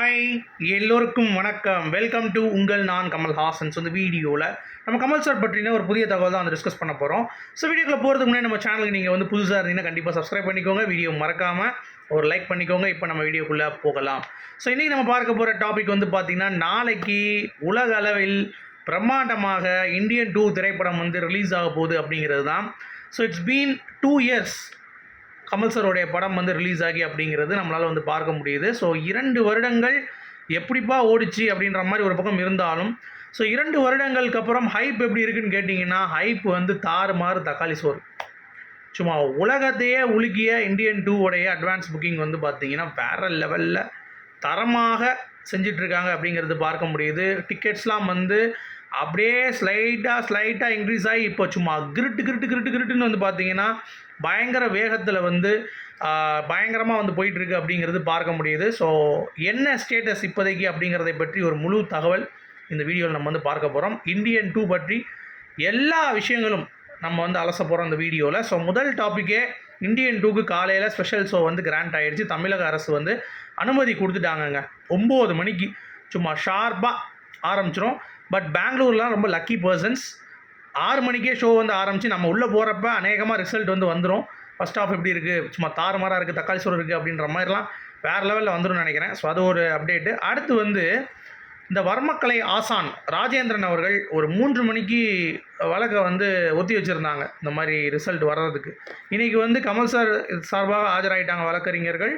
Hi எல்லோருக்கும் வணக்கம். Welcome to உங்கள் நான் கமல் ஹாசன்ஸ் இந்த வீடியோவில் நம்ம கமல் சார் பற்றின ஒரு புதிய தகவல் தான் வந்து டிஸ்கஸ் பண்ண போகிறோம் ஸோ வீடியோக்குள்ளே போகிறதுக்கு முன்னாடி நம்ம சேனலுக்கு நீங்கள் வந்து புதுசாக இருந்தீங்கன்னா கண்டிப்பாக சப்ஸ்கிரைப் பண்ணிக்கோங்க. வீடியோ மறக்காமல் ஒரு லைக் பண்ணிக்கோங்க. இப்போ நம்ம வீடியோக்குள்ளே போகலாம். ஸோ இன்றைக்கி நம்ம பார்க்க போகிற டாபிக் வந்து பார்த்திங்கன்னா நாளைக்கு உலக அளவில் பிரம்மாண்டமாக இந்தியன் டூ திரைப்படம் வந்து ரிலீஸ் ஆக போகுது அப்படிங்கிறது தான். So it's been two years Kamal சரோடைய படம் வந்து ரிலீஸ் ஆகி அப்படிங்கிறது நம்மளால் வந்து பார்க்க முடியுது. ஸோ இரண்டு வருடங்கள் எப்படிப்பா ஓடிச்சு அப்படின்ற மாதிரி ஒரு பக்கம் இருந்தாலும் ஸோ இரண்டு வருடங்களுக்கு அப்புறம் ஹைப் எப்படி இருக்குன்னு கேட்டிங்கன்னா ஹைப் வந்து தாறுமாறு தக்காளி சோறு. சும்மா உலகத்தையே உலுக்கிய இந்தியன் டூ உடைய அட்வான்ஸ் புக்கிங் வந்து பார்த்தீங்கன்னா வேறு லெவலில் தரமாக செஞ்சிட்ருக்காங்க அப்படிங்கிறது பார்க்க முடியுது. டிக்கெட்ஸ்லாம் வந்து அப்படியே ஸ்லைட்டாக ஸ்லைட்டாக இன்க்ரீஸ் ஆகி இப்போ சும்மா கிருட்டு கிருட்டு கிருட்டு கிருட்டுன்னு வந்து பார்த்தீங்கன்னா பயங்கர வேகத்தில் வந்து பயங்கரமாக வந்து போயிட்டுருக்கு அப்படிங்கிறது பார்க்க முடியுது. ஸோ என்ன ஸ்டேட்டஸ் இப்போதைக்கு அப்படிங்கிறதை பற்றி ஒரு முழு தகவல் இந்த வீடியோவில் நம்ம வந்து பார்க்க போகிறோம் இந்தியன் டூ பற்றி எல்லா விஷயங்களும் நம்ம வந்து அலச போகிறோம் இந்த வீடியோவில் ஸோ முதல் டாப்பிக்கே இந்தியன் டூக்கு காலையில் ஸ்பெஷல் ஷோ வந்து கிராண்ட் ஆகிடுச்சு தமிழக அரசு வந்து அனுமதி கொடுத்துட்டாங்கங்க. ஒம்பது மணிக்கு சும்மா ஷார்ப்பாக ஆரம்பிச்சிரும். பட் பெங்களூர்லாம் ரொம்ப லக்கி பர்சன்ஸ் ஆறு மணிக்கே ஷோ வந்து ஆரம்பித்து நம்ம உள்ளே போகிறப்ப அநேகமாக ரிசல்ட் வந்து வந்துடும் ஃபஸ்ட் ஆஃப் எப்படி இருக்குது சும்மா தாறுமாறாக இருக்குது தக்காளி சோறு இருக்குது அப்படின்ற மாதிரிலாம் வேறு லெவலில் வந்துடும் நினைக்கிறேன். ஸோ அது ஒரு அப்டேட்டு அடுத்து வந்து இந்த வர்மக்கலை ஆசான் ராஜேந்திரன் அவர்கள் ஒரு மூன்று மணிக்கு வழக்கை வந்து ஒத்தி வச்சுருந்தாங்க இந்த மாதிரி ரிசல்ட் வர்றதுக்கு. இன்றைக்கி வந்து கமல் சார் சார்பாக ஆஜராகிட்டாங்க வழக்கறிஞர்கள்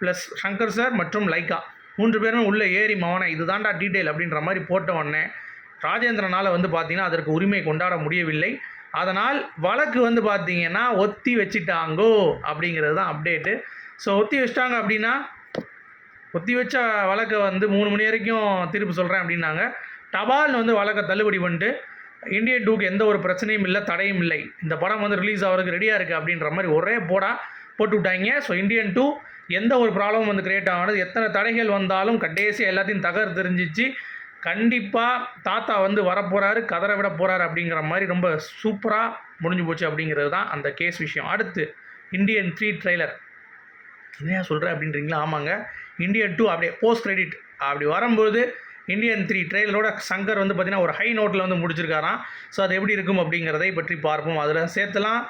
ப்ளஸ் சங்கர் சார் மற்றும் லைக்கா மூன்று பேரும் உள்ளே ஏறி மவனை இதுதான்டா டீட்டெயில் அப்படின்ற மாதிரி போட்ட உடனே ராஜேந்திரனால் வந்து பார்த்திங்கன்னா அதற்கு உரிமை கொண்டாட முடியவில்லை. அதனால் வழக்கு வந்து பார்த்திங்கன்னா ஒத்தி வச்சுட்டாங்கோ அப்படிங்கிறது தான் அப்டேட்டு ஸோ ஒத்தி வச்சிட்டாங்க அப்படின்னா ஒத்தி வச்ச வழக்கை வந்து மூணு மணி வரைக்கும் தீர்ப்பு சொல்கிறேன் அப்படின்னாங்க. டபால்னு வந்து வழக்கை தள்ளுபடி பண்ணிட்டு இந்தியன் டூக்கு எந்த ஒரு பிரச்சனையும் இல்லை தடையும் இல்லை. இந்த படம் வந்து ரிலீஸ் ஆகிறதுக்கு ரெடியாக இருக்குது அப்படின்ற மாதிரி ஒரே போடா போட்டு விட்டாங்க. ஸோ இந்தியன் டூ எந்த ஒரு ப்ராப்ளமும் வந்து கிரியேட் ஆனது எத்தனை தடைகள் வந்தாலும் கடைசியாக எல்லாத்தையும் தகர் தெரிஞ்சிச்சு கண்டிப்பாக தாத்தா வந்து வரப்போகிறாரு கதற விட போகிறாரு அப்படிங்கிற மாதிரி ரொம்ப சூப்பராக முடிஞ்சு போச்சு அப்படிங்கிறது தான் அந்த கேஸ் விஷயம். அடுத்து இந்தியன் த்ரீ ட்ரெய்லர் என்னையா சொல்கிறேன் அப்படின்றீங்களா? ஆமாங்க. இந்தியன் டூ அப்படியே போஸ்ட் கிரெடிட் அப்படி வரும்போது இந்தியன் த்ரீ ட்ரெயிலரோட சங்கர் வந்து பார்த்திங்கன்னா ஒரு ஹை நோட்டில் வந்து முடிச்சிருக்காராம். ஸோ அது எப்படி இருக்கும் அப்படிங்கிறதை பற்றி பார்ப்போம். அதில் சேர்த்துலாம்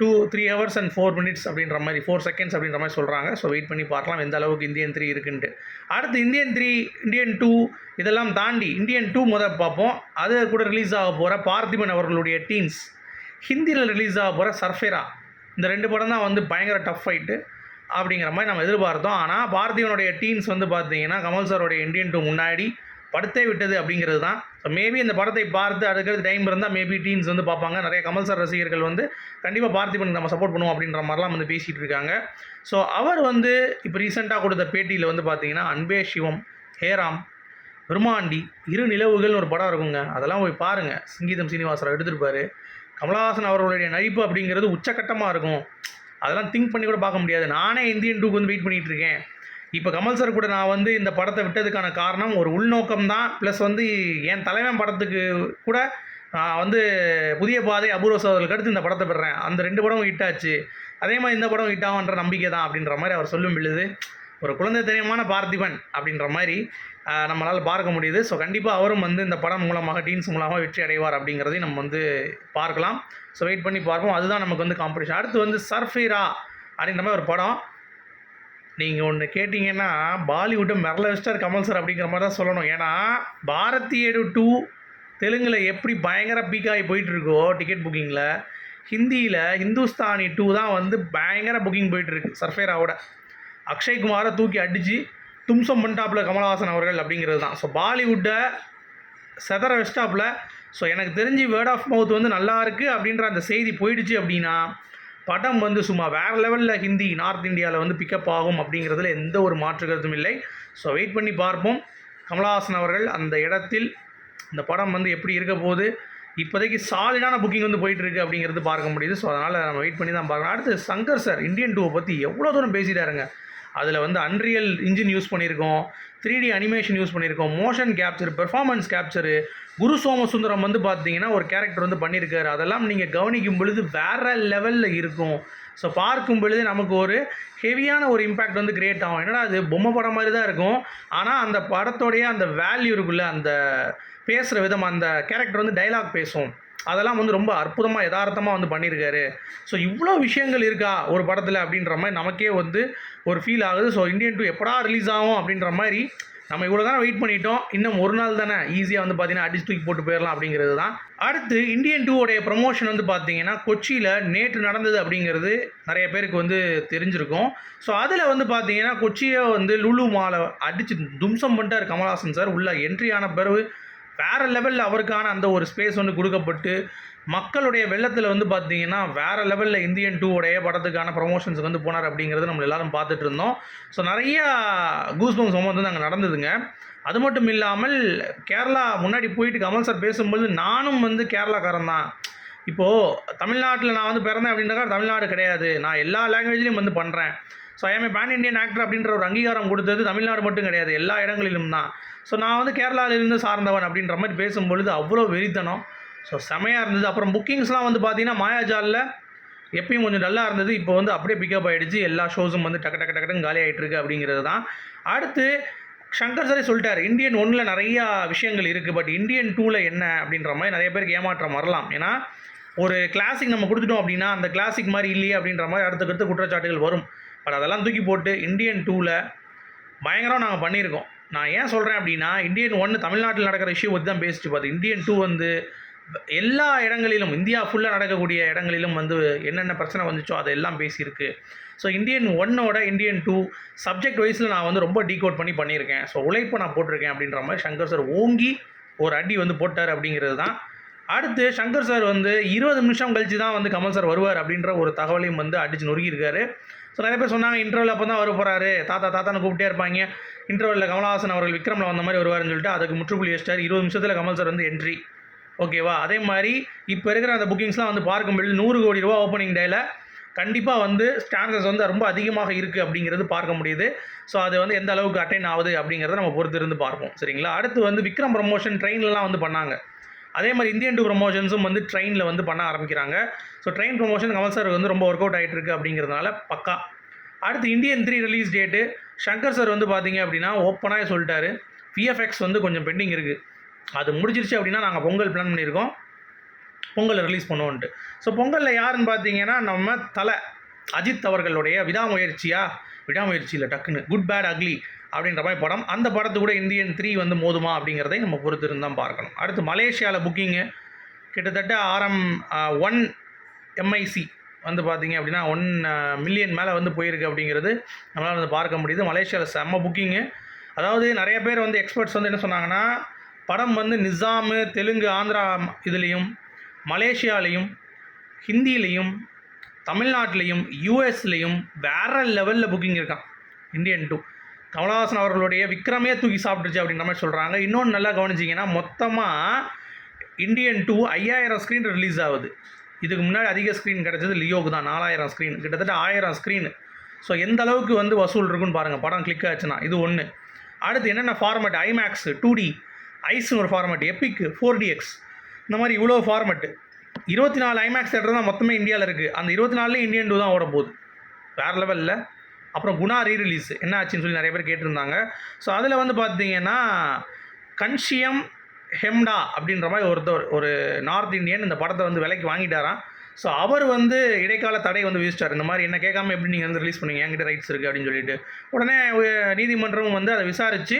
two three hours and four minutes அப்படின்ற மாதிரி ஃபோர் செகண்ட்ஸ் அப்படின்ற மாதிரி சொல்கிறாங்க ஸோ வெயிட் பண்ணி பார்க்கலாம் எந்த அளவுக்கு இந்தியன் த்ரீ இருக்குன்ட்டு. அடுத்து இந்தியன் த்ரீ இந்தியன் டூ இதெல்லாம் தாண்டி இந்தியன் டூ முதல் பார்ப்போம். அது கூட ரிலீஸ் ஆக போகிற பார்த்திபன் அவர்களுடைய டீன்ஸ் ஹிந்தியில் ரிலீஸ் ஆக போகிற சர்ஃபேரா. இந்த ரெண்டு படம் தான் வந்து பயங்கர டஃப் ஃபைட்டு அப்படிங்கிற மாதிரி நம்ம எதிர்பார்த்தோம். ஆனால் பார்த்திபனுடைய டீன்ஸ் வந்து பார்த்தீங்கன்னா கமல் சாரோடைய இந்தியன் டூ முன்னாடி படுத்தே விட்டது அப்படிங்கிறது தான். ஸோ மேபி இந்த படத்தை பார்த்து அடுக்கிறது டைம் இருந்தால் மேபி டீன்ஸ் வந்து பார்ப்பாங்க. நிறைய கமல் சார் ரசிகர்கள் வந்து கண்டிப்பாக பார்த்திபன் நம்ம சப்போர்ட் பண்ணுவோம் அப்படின்ற மாதிரிலாம் வந்து பேசிகிட்டு இருக்காங்க. ஸோ அவர் வந்து இப்போ ரீசெண்டாக கொடுத்த பேட்டியில் வந்து பார்த்தீங்கன்னா அன்பே சிவம் ஹேராம் பிரம்மாண்டி இரு நிலவுகள்னு ஒரு படம் இருக்குங்க. அதெல்லாம் போய் பாருங்கள் சங்கீதம் சீனிவாசராவ் எடுத்திருப்பாரு கமலஹாசன் அவர்களுடைய நடிப்பு அப்படிங்கிறது உச்சக்கட்டமாக இருக்கும். அதெல்லாம் திங்க் பண்ணி கூட பார்க்க முடியாது. நானே இந்தியன் டூக்கு வந்து வெயிட் பண்ணிகிட்டு இருக்கேன். இப்போ கமல் சார் கூட நான் வந்து இந்த படத்தை விட்டதுக்கான காரணம் ஒரு உள்நோக்கம் தான். ப்ளஸ் வந்து என் தலைவன் படத்துக்கு கூட நான் வந்து புதிய பாதை அபூர்வ சோதர்களுக்கு அடுத்து இந்த படத்தை பெறேன் அந்த ரெண்டு படமும் ஹிட் ஆச்சு. அதே மாதிரி இந்த படம் ஹிட் ஆகுன்ற நம்பிக்கை தான் அப்படின்ற மாதிரி அவர் சொல்லும் விழுது ஒரு குழந்தை தெரியுமான பார்த்திபன் அப்படின்ற மாதிரி நம்மளால் பார்க்க முடியுது. ஸோ கண்டிப்பாக அவரும் வந்து இந்த படம் மூலமாக டீன்ஸ் மூலமாக வெற்றி அடைவார் அப்படிங்கிறதையும் நம்ம வந்து பார்க்கலாம். ஸோ வெயிட் பண்ணி பார்ப்போம். அதுதான் நமக்கு வந்து காம்படிஷன் அடுத்து வந்து சர்ஃபீரா அப்படின்ற மாதிரி ஒரு படம். நீங்கள் ஒன்று கேட்டிங்கன்னா பாலிவுட்டை மெரல வெஸ்டர் கமல் சார் அப்படிங்கிற மாதிரி தான் சொல்லணும். ஏன்னா பாரதியடு டூ தெலுங்கில் எப்படி பயங்கர பீக்காகி போயிட்டுருக்கோ டிக்கெட் புக்கிங்கில் ஹிந்தியில் ஹிந்துஸ்தானி டூ தான் வந்து பயங்கர புக்கிங் போயிட்டுருக்கு சர்ஃபேராவோட. அக்ஷய்குமாரை தூக்கி அடித்து தும்சம் பண்டாப்பில் கமலஹாசன் அவர்கள் அப்படிங்கிறது தான். ஸோ பாலிவுட்டை செதற வெஸ்டாப்பில் ஸோ எனக்கு தெரிஞ்சு வேர்ட் ஆஃப் மவுத் வந்து நல்லா இருக்குது அப்படின்ற அந்த செய்தி போயிடுச்சு அப்படின்னா படம் வந்து சும்மா வேறு லெவலில் ஹிந்தி நார்த் இந்தியாவில் வந்து பிக்கப் ஆகும் அப்படிங்கிறதுல எந்த ஒரு மாற்று கருத்தும் இல்லை. ஸோ வெயிட் பண்ணி பார்ப்போம். கமலஹாசன் அவர்கள் அந்த இடத்தில் இந்த படம் வந்து எப்படி இருக்க போகுது? இப்போதைக்கு சாலிடான புக்கிங் வந்து போயிட்டுருக்கு அப்படிங்கிறது பார்க்க முடியுது. ஸோ அதனால் நம்ம வெயிட் பண்ணி தான் பார்க்கலாம் அடுத்து சங்கர் சார் இந்தியன் டூவை பற்றி எவ்வளோ தூரம் பேசிட்டாருங்க? அதில் வந்து அன்ரியல் இன்ஜின் யூஸ் பண்ணியிருக்கோம். த்ரீ டி அனிமேஷன் யூஸ் பண்ணியிருக்கோம். Motion capture performance capture Guru Somasundaram வந்து பார்த்தீங்கன்னா ஒரு கேரக்டர் வந்து பண்ணியிருக்காரு. அதெல்லாம் நீங்கள் கவனிக்கும் பொழுது வேறு லெவலில் இருக்கும். ஸோ பார்க்கும் பொழுது நமக்கு ஒரு ஹெவியான ஒரு இம்பேக்ட் வந்து கிரியேட் ஆகும். என்னடா அது பொம்மை படம் மாதிரி தான் இருக்கும். ஆனால் அந்த படத்தோடைய அந்த வேல்யூ இருக்குல்ல அந்த பேசுகிற விதம் அந்த கேரக்டர் வந்து டைலாக் பேசும். அதெல்லாம் வந்து ரொம்ப அற்புதமாக யதார்த்தமாக வந்து பண்ணியிருக்காரு ஸோ இவ்வளோ விஷயங்கள் இருக்கா ஒரு படத்தில் அப்படின்ற மாதிரி நமக்கே வந்து ஒரு ஃபீல் ஆகுது. ஸோ இந்தியன் டூ எப்படா ரிலீஸ் ஆகும் அப்படின்ற மாதிரி நம்ம இவ்வளோ தானே வெயிட் பண்ணிட்டோம். இன்னும் ஒரு நாள் தானே ஈஸியாக வந்து பார்த்தீங்கன்னா அடிச்சு தூக்கி போட்டு போயிடலாம் அப்படிங்கிறது தான். அடுத்து இந்தியன் டூவோடைய ப்ரமோஷன் வந்து பார்த்தீங்கன்னா கொச்சியில் நேற்று நடந்தது அப்படிங்கிறது நிறைய பேருக்கு வந்து தெரிஞ்சிருக்கும். ஸோ அதில் வந்து பார்த்தீங்கன்னா கொச்சியை வந்து லுலு மாலை அடித்து தும்சம் பண்ணிட்டார் கமல்ஹாசன் சார். உள்ள என்ட்ரி ஆன பிறகு வேறு லெவலில் அவருக்கான அந்த ஒரு ஸ்பேஸ் வந்து கொடுக்கப்பட்டு மக்களுடைய வெள்ளத்தில் வந்து பார்த்தீங்கன்னா வேறு லெவலில் இந்தியன் டூவோடைய படத்துக்கான ப்ரொமோஷன்ஸுக்கு வந்து போனார் அப்படிங்கிறது நம்ம எல்லாரும் பார்த்துட்டு இருந்தோம். ஸோ நிறையா கூஸ்பம்ஸ் மொமெண்ட் வந்து அங்கே நடந்ததுங்க. அது மட்டும் இல்லாமல் கேரளா முன்னாடி போயிட்டு கமல் சார் பேசும்போது நானும் வந்து கேரளாக்காரன் தான். இப்போது தமிழ்நாட்டில் நான் வந்து பிறந்தேன் அப்படின்னாக்கா தமிழ்நாடு கிடையாது. நான் எல்லா லாங்குவேஜ்லேயும் வந்து பண்ணுறேன் so I'm pan Indian actor அப்படின்ற ஒரு அங்கீகாரம் கொடுத்தது தமிழ்நாடு மட்டும் கிடையாது எல்லா இடங்களிலும் தான். ஸோ நான் வந்து கேரளாவிலிருந்து சார்ந்தவன் அப்படின்ற மாதிரி பேசும்பொழுது அவ்வளோ வெறித்தனம். ஸோ செமையாக இருந்தது. அப்புறம் புக்கிங்ஸ்லாம் வந்து பார்த்தீங்கன்னா மாயாஜாலில் எப்பயும் கொஞ்சம் டல்லாக இருந்தது. இப்போ வந்து அப்படியே பிக்கப் ஆகிடுச்சு எல்லா ஷோஸும் வந்து டக்கு டக்கு டக்குன்னு காலி ஆகிட்டுருக்கு அப்படிங்கிறது தான். அடுத்து சங்கர் சரி சொல்லிட்டார் இந்தியன் ஒன்றில் நிறையா விஷயங்கள் இருக்குது பட் இந்தியன் டூவில் என்ன? அப்படின்ற மாதிரி நிறைய பேருக்கு ஏமாற்றம் வரலாம். ஏன்னா ஒரு கிளாசிக் நம்ம கொடுத்துட்டோம் அப்படின்னா அந்த கிளாசிக் மாதிரி இல்லையே அப்படின்ற மாதிரி அடுத்த குற்றச்சாட்டுகள் வரும். பட் அதெல்லாம் தூக்கி போட்டு இந்தியன் டூவில் பயங்கரம் நாங்கள் பண்ணியிருக்கோம். நான் ஏன் சொல்கிறேன் அப்படின்னா இந்தியன் ஒன்று தமிழ்நாட்டில் நடக்கிற இஷ்யூ பற்றி தான் பேசிட்டு பார்த்து இந்தியன் டூ வந்து எல்லா இடங்களிலும் இந்தியா ஃபுல்லாக நடக்கக்கூடிய இடங்களிலும் வந்து என்னென்ன பிரச்சனை வந்துச்சோ அதெல்லாம் பேசியிருக்கு. ஸோ இந்தியன் ஒன்னோட இந்தியன் டூ சப்ஜெக்ட் வைஸில் நான் வந்து ரொம்ப டீகோட் பண்ணி பண்ணியிருக்கேன். ஸோ உழைப்பை நான் போட்டிருக்கேன் அப்படின்ற மாதிரி சங்கர் சார் ஓங்கி ஒரு அடி வந்து போட்டார் அப்படிங்கிறது தான். அடுத்து சங்கர் சார் வந்து இருபது நிமிஷம் கழிச்சு தான் வந்து கமல் சார் வருவார் அப்படின்ற ஒரு தகவலையும் வந்து அடிச்சு நொறுக்கியிருக்காரு. ஸோ நிறைய பேர் சொன்னாங்க இன்டர்வல் அப்போ தான் வர போகிறாரு தாத்தா தாத்தான்னு கூப்பிட்டே இருப்பாங்க. இன்டர்வலில் கமல்ஹாசன் அவர்கள் விக்ரமில் வந்த மாதிரி வருவாருன்னு சொல்லிட்டு அதுக்கு முற்றுப்புள்ளி வச்சிட்டார். இருபது நிமிஷத்தில் கமல் சார் வந்து என்ட்ரி ஓகேவா அதே மாதிரி இப்போ இருக்கிற அந்த புக்கிங்ஸ்லாம் வந்து பார்க்கும்போது நூறு கோடி ரூபா ஓப்பனிங் டேயில் கண்டிப்பாக வந்து ஸ்டாண்டர்ஸ் வந்து ரொம்ப அதிகமாக இருக்குது அப்படிங்கிறது பார்க்க முடியுது. ஸோ அது வந்து எந்த அளவுக்கு அட்டைன் ஆகுது அப்படிங்கிறத நம்ம பொறுத்து இருந்து பார்ப்போம். சரிங்களா? அடுத்து வந்து விக்ரம் ப்ரமோஷன் ட்ரெயின்லலாம் வந்து பண்ணாங்க. அதே மாதிரி இந்தியன் டூ ப்ரொமோஷன்ஸும் வந்து ட்ரெயினில் வந்து பண்ண ஆரம்பிக்கிறாங்க. So train promotion Kamal sir வந்து ரொம்ப ஒர்க் அவுட் ஆகிட்டு இருக்குது அப்படிங்கிறதுனால பக்கா. அடுத்து Indian three release date Shankar sir வந்து பார்த்தீங்க அப்படின்னா ஓப்பனாக சொல்லிட்டாரு. விஎஃப்எக்ஸ் வந்து கொஞ்சம் பெண்டிங் இருக்குது அது முடிஞ்சிருச்சு அப்படின்னா நாங்கள் பொங்கல் பிளான் பண்ணியிருக்கோம். பொங்கல் ரிலீஸ் பண்ணுவோன்ட்டு. ஸோ பொங்கலில் யாருன்னு பார்த்தீங்கன்னா நம்ம தலை அஜித் அவர்களுடைய விடாமுயற்சியா? விடாமுயற்சியில் டக்குன்னு. குட் பேட் அக்லி அப்படின்ற மாதிரி படம். அந்த படத்து கூட இந்தியன் த்ரீ வந்து மோதுமா அப்படிங்கிறதை நம்ம பொறுத்து இருந்தால் பார்க்கணும். அடுத்து மலேசியாவில் புக்கிங்கு கிட்டத்தட்ட ஆரம் ஒன் எம்ஐசி வந்து பார்த்தீங்க அப்படின்னா ஒன் மில்லியன் மேலே வந்து போயிருக்கு அப்படிங்கிறது நம்மளால் வந்து பார்க்க முடியுது. மலேசியாவில் செம்ம புக்கிங்கு அதாவது நிறைய பேர் வந்து எக்ஸ்பர்ட்ஸ் வந்து என்ன சொன்னாங்கன்னா படம் வந்து நிசாமு தெலுங்கு ஆந்திரா இதுலேயும் மலேசியாலேயும் ஹிந்திலேயும் தமிழ்நாட்டிலையும் யூஎஸ்லேயும் வேறு லெவலில் புக்கிங் இருக்கான். இந்தியன் டூ கமலஹாசன் அவர்களுடைய விக்ரமே தூக்கி சாப்பிட்டுச்சு அப்படின்ற மாதிரி சொல்கிறாங்க இன்னொன்று நல்லா கவனிச்சிங்கன்னா மொத்தமாக இந்தியன் டூ ஐயாயிரம் ஸ்க்ரீன் ரிலீஸ் ஆகுது. இதுக்கு முன்னாடி அதிக ஸ்க்ரீன் கிடச்சது லியோக்கு தான். நாலாயிரம் ஸ்க்ரீன் கிட்டத்தட்ட ஆயிரம் ஸ்க்ரீன் ஸோ எந்த அளவுக்கு வந்து வசூல் இருக்குன்னு பாருங்கள் படம் கிளிக் ஆச்சுன்னா இது ஒன்று அடுத்து என்னென்ன ஃபார்மேட் ஐமேக்ஸ் டூ டி ஐஸ்னு ஒரு ஃபார்மேட் எப்பிக் ஃபோர் டிஎக்ஸ் இந்த மாதிரி இவ்வளோ ஃபார்மேட்டு இருபத்தி நாலு ஐமேக்ஸ் தேட்டர் தான் மொத்தமே இந்தியாவில் இருக்குது அந்த இருபத்தி நாலுலேயும் இந்தியன் டூ தான் ஓட போகுது. வேறு லெவலில் அப்புறம் குணா ரீ ரிலீஸ் என்ன ஆச்சுன்னு சொல்லி நிறைய பேர் கேட்டிருந்தாங்க. ஸோ அதில் வந்து பார்த்தீங்கன்னா கன்ஷியம் ஹெம்டா அப்படின்ற மாதிரி ஒருத்தர் ஒரு நார்த் இந்தியன் இந்த படத்தை வந்து விலைக்கு வாங்கிட்டாராம். ஸோ அவர் வந்து இடைக்கால தடை வந்து விதிச்சிட்டார். இந்த மாதிரி என்ன கேட்காம எப்படி நீங்கள் வந்து ரிலீஸ் பண்ணுங்க என்கிட்ட ரைட்ஸ் இருக்குது அப்படின்னு சொல்லிட்டு. உடனே நீதிமன்றமும் வந்து அதை விசாரித்து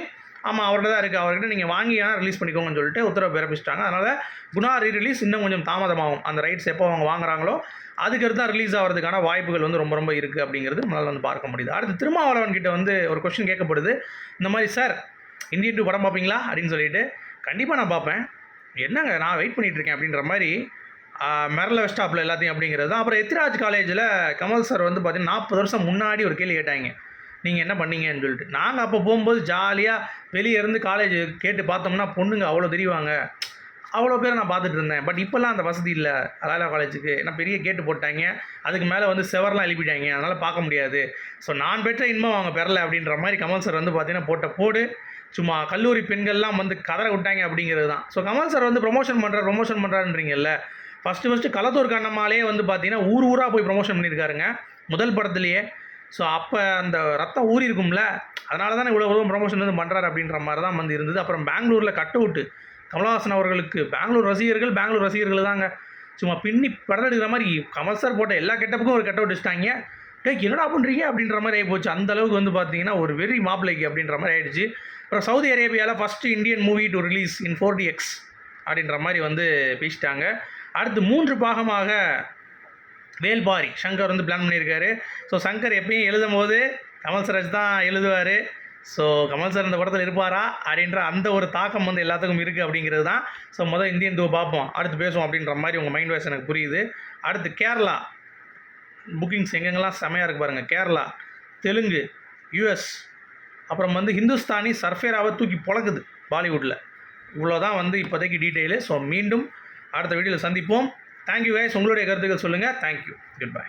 ஆமாம் அவர்கிட்ட தான் இருக்குது அவர்கிட்ட நீங்கள் வாங்கி ஆனால் ரிலீஸ் பண்ணிக்கோங்கன்னு சொல்லிட்டு உத்தரவு பிறப்பிச்சிட்டாங்க. அதனால் குணா ரீ ரிலீஸ் இன்னும் கொஞ்சம் தாமதமாகும். அந்த ரைட்ஸ் எப்போ அவங்க வாங்குறாங்களோ அதுக்கடுத்து தான் ரிலீஸ் ஆகிறதுக்கான வாய்ப்புகள் வந்து ரொம்ப ரொம்ப இருக்குது அப்படிங்கிறது நம்மளால் வந்து பார்க்க முடியுது. அடுத்து திருமாவளவன் கிட்ட வந்து ஒரு கொஸ்டின் கேட்கப்படுது. இந்த மாதிரி சார் இந்தியன் டூ படம் பார்ப்பீங்களா? அப்படின்னு சொல்லிட்டு கண்டிப்பாக நான் பார்ப்பேன். என்னங்க நான் வெயிட் பண்ணிகிட்டு இருக்கேன். அப்படின்ற மாதிரி மெரல ஸ்டாப்பில் எல்லாத்தையும் அப்படிங்கிறது தான். அப்புறம் எத்திராஜ் காலேஜில் கமல் சார் வந்து பார்த்தீங்கன்னா நாற்பது வருஷம் முன்னாடி ஒரு கேள்வி கேட்டாங்க. நீங்கள் என்ன பண்ணீங்கன்னு சொல்லிட்டு. நாங்கள் அப்போ போகும்போது ஜாலியாக வெளியே இருந்து காலேஜ் கேட்டு பார்த்தோம்னா பொண்ணுங்க அவ்வளோ தெரிவாங்க அவ்வளோ பேர் நான் பார்த்துட்டு இருந்தேன். பட் இப்போல்லாம் அந்த வசதி இல்லை. அலாலா காலேஜுக்கு ஏன்னா பெரிய கேட்டு போட்டாங்க. அதுக்கு மேலே வந்து செவர்லாம் எழுப்பிட்டாங்க. அதனால் பார்க்க முடியாது. ஸோ நான் பெற்ற இன்பம் அவங்க பெறலை அப்படின்ற மாதிரி கமல் சார் வந்து பார்த்தீங்கன்னா போட்ட போடு. சும்மா கல்லூரி பெண்கள்லாம் வந்து கதற விட்டாங்க அப்படிங்கிறது தான். ஸோ கமல் சார் வந்து ப்ரொமோஷன் பண்ணுறாரு ப்ரொமோஷன் பண்ணுறாருன்றீங்கல்ல ஃபஸ்ட்டு ஃபஸ்ட்டு களத்தூர் கண்ணம்மாலே வந்து பார்த்தீங்கன்னா ஊர் ஊராக போய் ப்ரொமோஷன் பண்ணியிருக்காருங்க. முதல் படத்துலேயே. ஸோ அப்போ அந்த ரத்தம் ஊறி இருக்கும்ல அதனால தான் இவ்வளோ இவ்வளோ ப்ரொமோஷன் வந்து பண்ணுறாரு அப்படின்ற மாதிரி தான் வந்து இருந்தது. அப்புறம் பெங்களூரில் கட் அவுட்டு கமலஹாசன் அவர்களுக்கு பெங்களூர் ரசிகர்கள் பெங்களூர் ரசிகர்கள் தாங்க. சும்மா பின்னி படம் எடுக்கிற மாதிரி கமல் சார் போட்ட எல்லா கெட்டப்புக்கும் ஒரு கெட்டவுட் அவுட் வச்சுட்டாங்க டேய் என்னடா பண்ணுறீங்க அப்படின்ற மாதிரி ஆகிப்போச்சு போச்சு அந்தளவுக்கு வந்து பார்த்தீங்கன்னா ஒரு வெறி மாப்பிளைக்கு அப்படின்ற மாதிரி ஆகிடுச்சு அப்புறம் சவுதி அரேபியாவில் first Indian movie to release in four X அப்படின்ற மாதிரி வந்து பேசிட்டாங்க. அடுத்து மூன்று பாகமாக வேல்பாரி சங்கர் வந்து பிளான் பண்ணியிருக்காரு. ஸோ சங்கர் எப்பயும் எழுதும் போது கமல் சராஜ் தான் எழுதுவார். ஸோ கமல் சார் இந்த படத்தில் இருப்பாரா? அப்படின்ற அந்த ஒரு தாக்கம் வந்து எல்லாத்துக்கும் இருக்குது அப்படிங்கிறது தான். ஸோ முதல் இந்தியன் டூ பார்ப்போம். அடுத்து பேசுவோம் அப்படின்ற மாதிரி உங்கள் மைண்ட் வாய்ஸ் எனக்கு புரியுது. அடுத்து கேரளா. புக்கிங்ஸ் எங்கெங்கெல்லாம் செமையாக இருக்குது பாருங்கள் கேரளா தெலுங்கு யூஎஸ் அப்புறம் வந்து ஹிந்துஸ்தானி சர்ஃபேராவை தூக்கி பொழக்குது பாலிவுட்டில் இவ்வளோ தான் வந்து இப்போதைக்கு டீட்டெயிலு ஸோ மீண்டும் அடுத்த வீடியோவில் சந்திப்போம். தேங்க்யூ கைஸ் உங்களுடைய கருத்துக்கள் சொல்லுங்கள் தேங்க்யூ குட் பை